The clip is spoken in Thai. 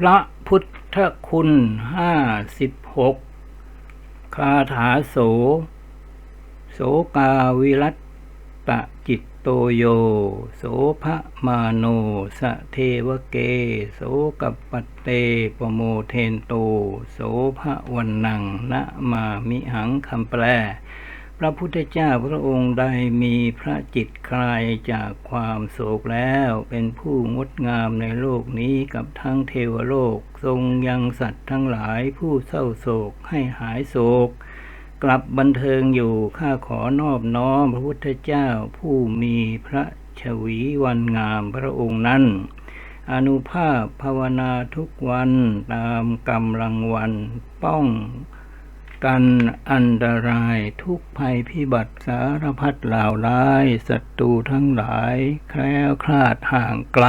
พระพุทธคุณห้าสิบหกคาถาโส โสกาวิรัตตจิตโตโย โสภะมาโนสะเทวเก โสกัปตเตปโมเทนโต โสภะวันนังนะมามิหังคำแปล พระพุทธเจ้าพระองค์ใดมีพระจิตคลายจากความโศกแล้วเป็นผู้งดงามในโลกนี้กับทั้งเทวโลก ทรงยังสัตว์ทั้งหลายผู้เศร้าโศกให้หายโศก กลับบันเทิงอยู่ข้าขอนอบน้อมพระพุทธเจ้าผู้มีพระชวีวันงามพระองค์นั้น อนุภาพภาวนาทุกวันตามกำลังวันป้อง กันอันตรายทุกภัยพิบัติสารพัดเหล่าร้ายศัตรูทั้งหลาย แคล้วคลาดห่างไกล